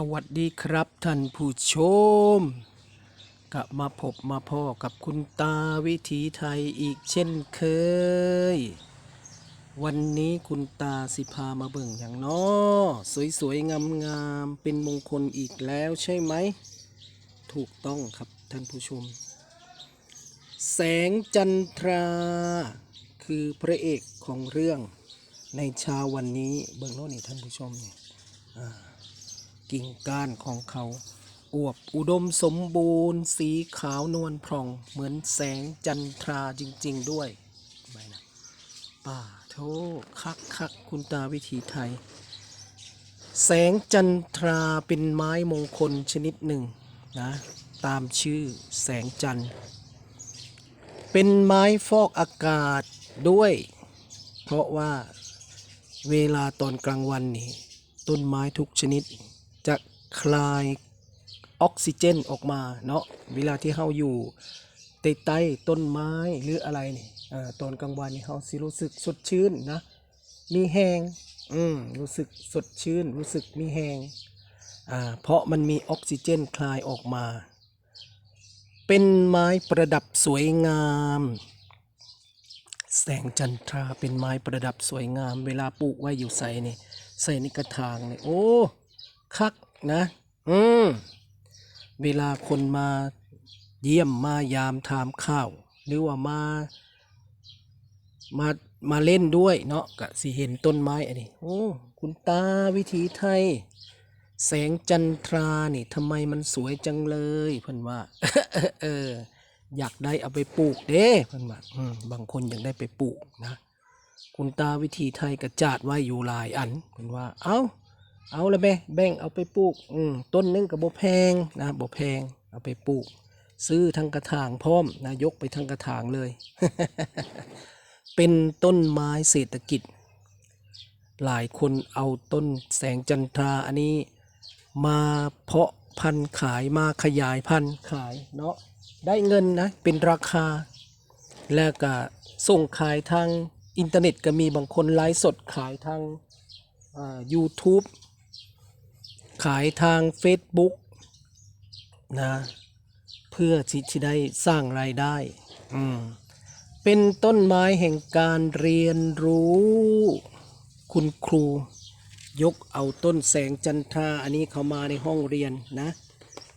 สวัสดีครับท่านผู้ชมกลับมาพบมาพ่อกับคุณตาวิถีไทยอีกเช่นเคย วันนี้คุณตาสิพามาเบิ่งอย่างน้อสวยๆงามๆเป็นมงคลอีกแล้วใช่ไหม ถูกต้องครับท่านผู้ชม แสงจันทรา คือพระเอกของเรื่องในเช้าวันนี้เบิ่งโน่นนี่ท่านผู้ชมเนี่ย กิ่งก้านของเขา อวบอุดมสมบูรณ์ สีขาวนวลพร่อง เหมือนแสงจันทราจริง ๆ ด้วยไม่นะป่าโทคักคักคุณตาวิถีไทย แสงจันทราเป็นไม้มงคลชนิดหนึ่งนะตามชื่อแสงจันทร์ เป็นไม้ฟอกอากาศด้วย เพราะว่าเวลาตอนกลางวันนี่ต้นไม้ทุกชนิด จะคลายออกซิเจนออกมาเนาะเวลาที่เราอยู่ใต้ใต้ต้นไม้หรืออะไรนี่ตอนกลางวันนี่เราสิรู้สึกสดชื่นนะ มีแหงอืมรู้สึกสดชื่น รู้สึกมีแหงอ่าเพราะมันมีออกซิเจนคลายออกมา เป็นไม้ประดับสวยงาม แสงจันทราเป็นไม้ประดับสวยงาม เวลาปลูกไว้อยู่ใส่นี่ใส่ในกระถางนี่โอ้ คักนะ อืม เวลาคนมาเยี่ยมมายามถามข้าว หรือว่ามา มามาเล่นด้วยเนาะก็สิเห็นต้นไม้อันนี้โอ้คุณตาวิถีไทย แสงจันทรานี่ทำไมมันสวยจังเลยเพิ่นว่าเอออยากได้เอาไปปลูกเด้เพิ่นว่าบางคนอยากได้ไปปลูกนะ คุณตาวิธีไทยกระจาดไว้อยู่หลายอันเพิ่นว่าเอ้า เอาลยแม่แบ่งเอาไปปลูกอืมต้นหนึงกับบ่แพงนะบ่แพงเอาไปปลูก ซื้อทั้งกระถางพร้อมนะยกไปทั้งกระถางเลย เป็นต้นไม้เศรษฐกิจ หลายคนเอาต้นแสงจันทราอันนี้ มาเพาะพันธุ์ขายมาขยายพันธุ์ขายเนาะได้เงินนะเป็นราคา แล้วก็ส่งขายทางอินเทอร์เน็ตก็มีบางคนไลฟ์สดขายทางอ่า YouTube ขายทาง Facebook นะเพื่อที่จะได้สร้างรายได้อืมเป็นต้นไม้แห่งการเรียนรู้ คุณครู ยกเอาต้นแสงจันทราอันนี้เข้ามาในห้องเรียนนะ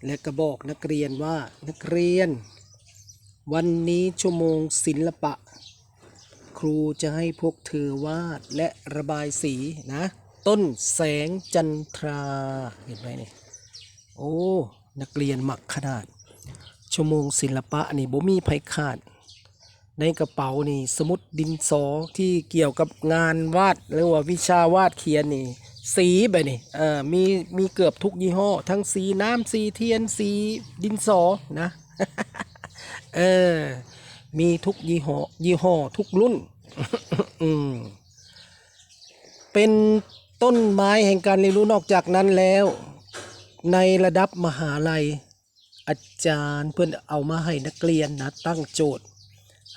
และก็บอกนักเรียนว่านักเรียน วันนี้ชั่วโมงศิลปะ ครูจะให้พวกเธอวาดและระบายสีนะ ต้นแสงจันทราเห็นไหมนี่โอ้นักเรียนหมักขนาด ชั่วโมงศิลปะนี่บ่มีไผขาด ในกระเป๋านี่สมุดดินสอที่เกี่ยวกับงานวาดหรือว่าวิชาวาดเขียนนี่ สีแบบนี่เอ่อมีมีเกือบทุกยี่ห้อ ทั้งสีน้ำสีเทียนสีดินสอนะ เออ มีทุกยี่ห้อยี่ห้อทุกรุ่น อืมเป็น ต้นไม้แห่งการเรียนรู้นอกจากนั้นแล้ว ในระดับมหาลัย อาจารย์เพื่อนเอามาให้นักเรียนนะตั้งโจทย์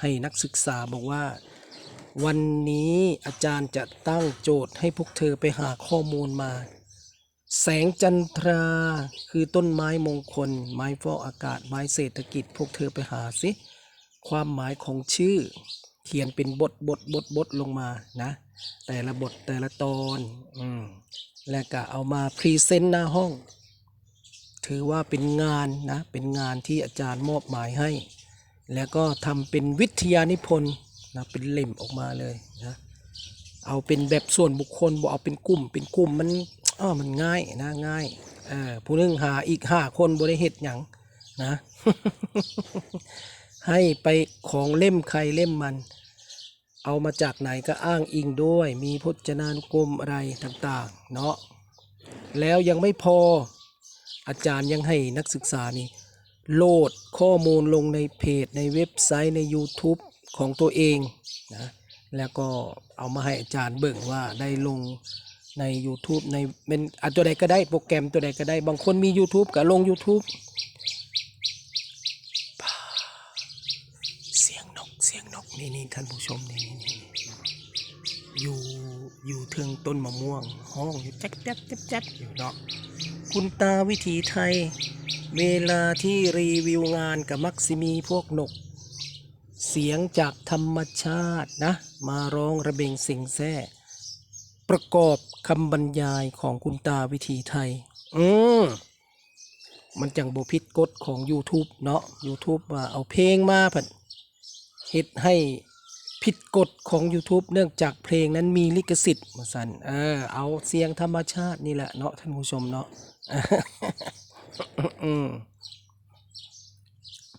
ให้นักศึกษาบอกว่า วันนี้อาจารย์จะตั้งโจทย์ให้พวกเธอไปหาข้อมูลมา แสงจันทราคือต้นไม้มงคล ไม้ฟอกอากาศไม้เศรษฐกิจ พวกเธอไปหาสิความหมายของชื่อ เขียนเป็นบทบทบทบทลงมานะ แต่ละบทแต่ละตอนอืมและก็เอามาพรีเซนต์หน้าห้อง ถือว่าเป็นงานนะ เป็นงานที่อาจารย์มอบหมายให้ แล้วก็ทำเป็นวิทยานิพนธ์นะเป็นเล่มออกมาเลยนะเอาเป็นแบบส่วนบุคคลบ่เอาเป็นกลุ่ม เป็นกลุ่มมันอ้อมันง่ายนะง่ายเออผู้นึงหาอีกห้าคนบริเหตุหยังนะ ให้ไปของเล่มใครเล่มมัน เอามาจากไหนก็อ้างอิงด้วย มีพจนานุกรมอะไรต่างๆ เนาะแล้วยังไม่พออาจารย์ยังให้นักศึกษานี่โหลดข้อมูลลงในเพจ ในเว็บไซต์ใน YouTube ของตัวเองนะแล้วก็เอามาให้อาจารย์เบิ่งว่าได้ลงใน YouTube ในเป็นอะตัวใดก็ได้โปรแกรมตัวใดก็ได้ บางคนมี YouTube ก็ลง YouTube เสียงนกเสียง นี่นี่ท่านผู้ชมนี่นี่นี่อยู่อยู่เทิงต้นมะม่วง ห้องอยู่แจ๊บแจ๊บแจ๊บแจ๊บอยู่เนาะคุณตาวิถีไทย เวลาที่รีวิวงานกับมักซิมีพวกนก เสียงจากธรรมชาตินะ มาร้องระเบงเสียงแซ่ประกอบคำบรรยายของคุณตาวิถีไทย อืมมันจังบพิษกฎของ YouTube เนาะ YouTube ว่าเอาเพลงมาผัด เฮ็ดให้ผิดกฎของ YouTube เนื่องจากเพลงนั้นมีลิขสิทธิ์มาสันเออเอาเสียงธรรมชาตินี่แหละเนาะท่านผู้ชมเนาะ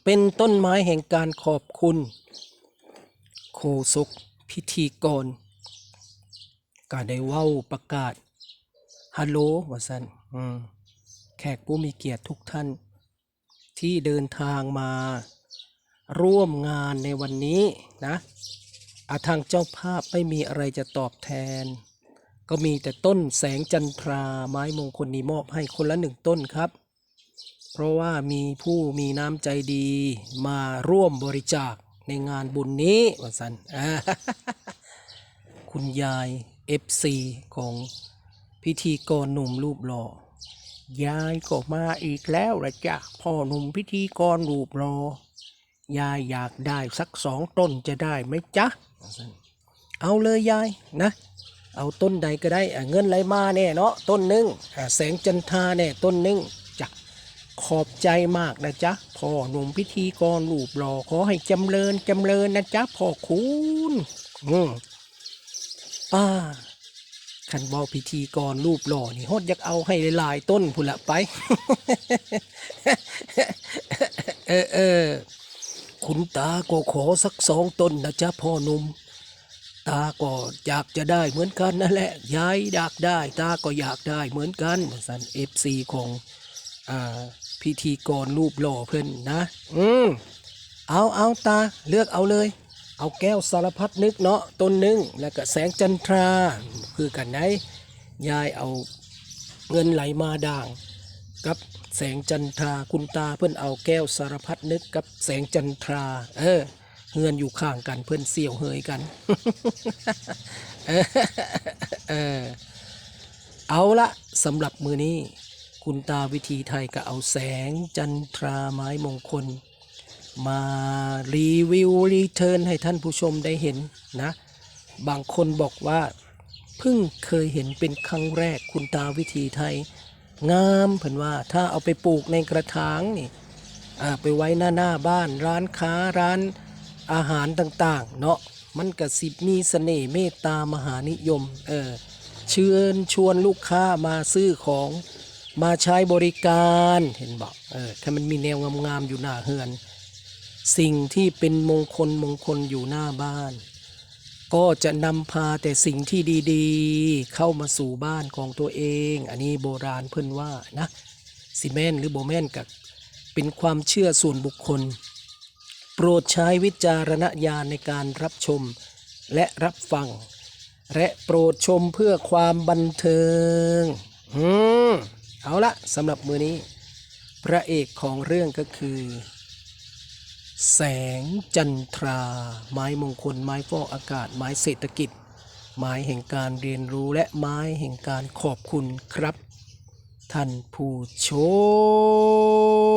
เป็นต้นไม้แห่งการขอบคุณ โคศกพิธีกรก็ได้เว้าประกาศฮัลโหลว่าสันแขกผู้มีเกียรติทุกท่าน ที่เดินทางมา ร่วมงานในวันนี้นะอาทางเจ้าภาพไม่มีอะไรจะตอบแทน ก็มีแต่ต้นแสงจันทราไม้มงคลนี้มอบให้คนละหนึ่งต้นครับ เพราะว่ามีผู้มีน้ำใจดีมาร่วมบริจาคในงานบุญนี้ว่าสันอ่าคุณยาย FC ของพิธีกรหนุ่มรูปหล่อยายก็มาอีกแล้วละจ้ะพ่อหนุ่มพิธีกรรูปรอ ยายอยากได้สักสองต้นจะได้ไหมจ๊ะ เอาเลยยายนะ เอาต้นใดก็ได้อะเงินไหลมาแน่เนาะต้นหนึงอะแสงจันทราแน่ต้นหนึงจ้ะขอบใจมากนะจ๊ะพ่อหนุ่มพิธีกรรูปรอขอให้จำเริญจำเริญนะจ๊ะพ่อคุณอืมป้าคันเว่าพิธีกรรูปหล่อนี่โฮดอยากเอาให้หลายๆต้นพุ่นละไป เออเออ คุณตาก็ขอสักสองต้นนะจ๊ะพ่อหนุ่มตาก็อยากจะได้เหมือนกันนั่นแหละยายอยากได้ ตาก็อยากได้เหมือนกันสันเอฟซีของอ่าพิธีกรรูปหล่อเพิ่นนะ อืมเอาเอาตาเลือกเอาเลย เอาแก้วสารพัดนึกเนาะต้นหนึง แล้วก็แสงจันทรา คือกันไหนยายเอาเงินไหลมาด่าง กับแสงจันทราคุณตาเพื่อนเอาแก้วสารพัดนึกกับแสงจันทรา เออเฮือนอยู่ข้างกันเพื่อนเสี่ยวเฮยกันเออเออ เอาละสำหรับมือนี้ คุณตาวิธีไทยก็เอาแสงจันทราไม้มงคล มารีวิวรีเทิร์นให้ท่านผู้ชมได้เห็นนะ บางคนบอกว่า เพิ่งเคยเห็นเป็นครั้งแรกคุณตาวิธีไทย งามเพิ่นว่าถ้าเอาไปปลูกในกระถางนี่ไปไว้หน้าหน้าบ้านร้านค้าร้านอาหารต่างๆ เนาะมันกระสิบมีเสน่ห์เมตตามหานิยมเออเชิญชวนลูกค้ามาซื้อของมาใช้บริการเห็นบอกเออถ้ามันมีแนวงามๆอยู่หน้าเฮือน สิ่งที่เป็นมงคลมงคลอยู่หน้าบ้าน ก็จะนำพาแต่สิ่งที่ดีๆ เข้ามาสู่บ้านของตัวเอง อันนี้โบราณเพิ่นว่านะซีเมนหรือโบแมนกับเป็นความเชื่อส่วนบุคคล โปรดใช้วิจารณญาณในการรับชมและรับฟัง และโปรดชมเพื่อความบันเทิงอืมเอาละสำหรับมือนี้ พระเอกของเรื่องก็คือ แสงจันทรา ไม้มงคล ไม้ฟอกอากาศ ไม้เศรษฐกิจ ไม้แห่งการเรียนรู้และไม้แห่งการขอบคุณครับ ท่านผู้ชม